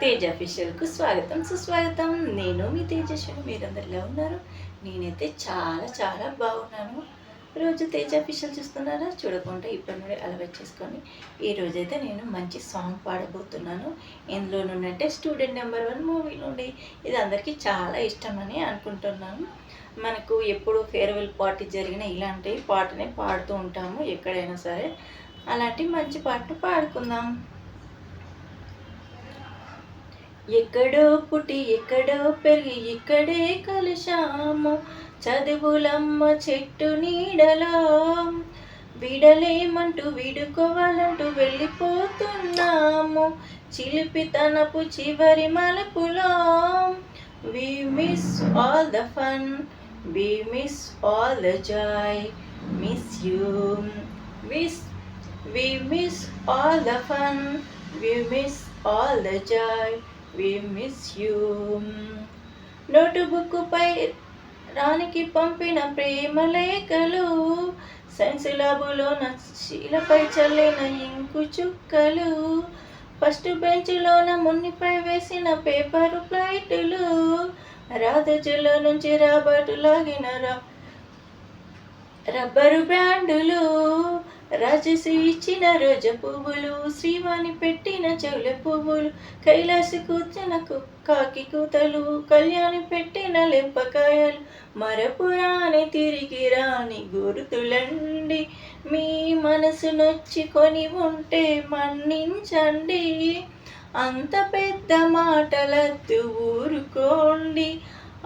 తేజ అఫీషియల్కు స్వాగతం. సుస్వాగతం. నేను మీ తేజస్విని. మీరందరిలో ఉన్నారు? నేనైతే చాలా చాలా బాగున్నాను. రోజు తేజ అఫీషియల్ చూస్తున్నారా? చూడకుండా ఇప్పటి నుండి అలవాటు చేసుకొని ఈ రోజైతే నేను మంచి సాంగ్ పాడబోతున్నాను. ఇందులో నుండంటే స్టూడెంట్ నెంబర్ వన్ మూవీ నుండి ఇది అందరికీ చాలా ఇష్టమని అనుకుంటున్నాను. మనకు ఎప్పుడు ఫేర్వెల్ పార్టీ జరిగిన ఇలాంటి పాటనే పాడుతూ ఉంటాము ఎక్కడైనా సరే. అలాంటి మంచి పాటను పాడుకుందాం. ఎక్కడో పుట్టి ఎక్కడో పెరిగి ఇక్కడే కలిశాము. చదువులమ్మ చెట్టు నీడలో విడలేమంటూ విడుకోవాలంటూ వెళ్ళిపోతున్నాము. చిలిపితనపు చివరి మలుపులో we miss all the fun we miss all the joy miss you miss we miss all the fun we miss all the joy we miss you నోటుబుక్పై రానికి పంపిన ప్రేమ లేఖలు సైన్స్ ల్యాబులోన శీలపై చల్లిన ఇంకు చుక్కలు ఫస్ట్ బెంచ్లోన మున్నిపై వేసిన పేపర్ ప్లైటులు రాధజల నుంచి రాబర్ట్ లాగిన rubber బ్యాండులు రాజసి ఇచ్చిన రోజ పువ్వులు శ్రీవాణి పెట్టిన చెవుల పువ్వులు కైలాసి కూర్చిన కాకి కూతలు కళ్యాణి పెట్టిన లెంపకాయలు మరపురాని తిరిగి రాని గుర్తులండి. మీ మనసు నొచ్చుకొని ఉంటే మన్నించండి. అంత పెద్ద మాటలద్దు ఊరుకోండి.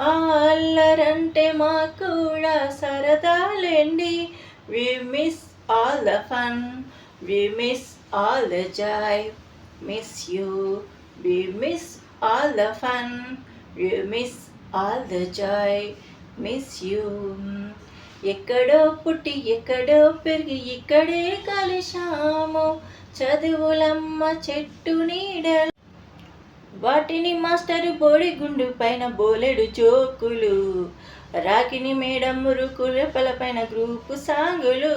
ఆ అల్లరంటే మా కూడా సరదాలేండి. We miss all the fun we miss all the joy miss you we miss all the fun we miss all the joy miss you ఎక్కడో పుట్టి ఎక్కడో పెరిగి ఇక్కడే కలిశాము చదువులమ్మ చెట్టు నీడలు వాటిని మాస్టరు బోడి గుండు పైన బోలెడు జోకులు రాకిని మేడం మురుకుల పైన గ్రూపు సాంగులు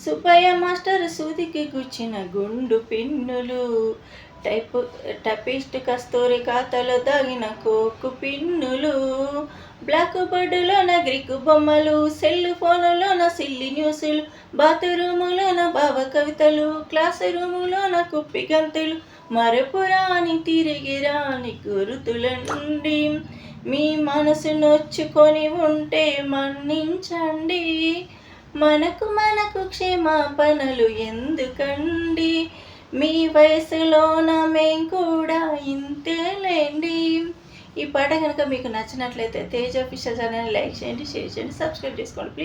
సుబ్బయ్య మాస్టర్ సూదికి గుచ్చిన గుండు పిన్నులు టైపు టపిస్ట్ కస్తూరి ఖాతాలో దాగిన కోకు పిన్నులు బ్లాక్ బోర్డులోన గ్రీకు బొమ్మలు సెల్ ఫోనులోన సిల్లి న్యూసులు బాత్రూములోన భావ కవితలు క్లాస్ రూములోన కుప్పి గంతులు మరపురాని తిరిగి రాని గురుతులండి మీ మనసు నొచ్చుకొని ఉంటే మన్నించండి. మనకు మనకు క్షమాపణలు ఎందుకండి? మీ వయసులోన మేం కూడా ఇంతేలేండి. ఈ పాట కనుక మీకు నచ్చినట్లయితే తేజ్ ఫిషర్ ఛానల్ లైక్ చేయండి షేర్ చేయండి సబ్స్క్రైబ్ చేసుకోండి. ప్లీజ్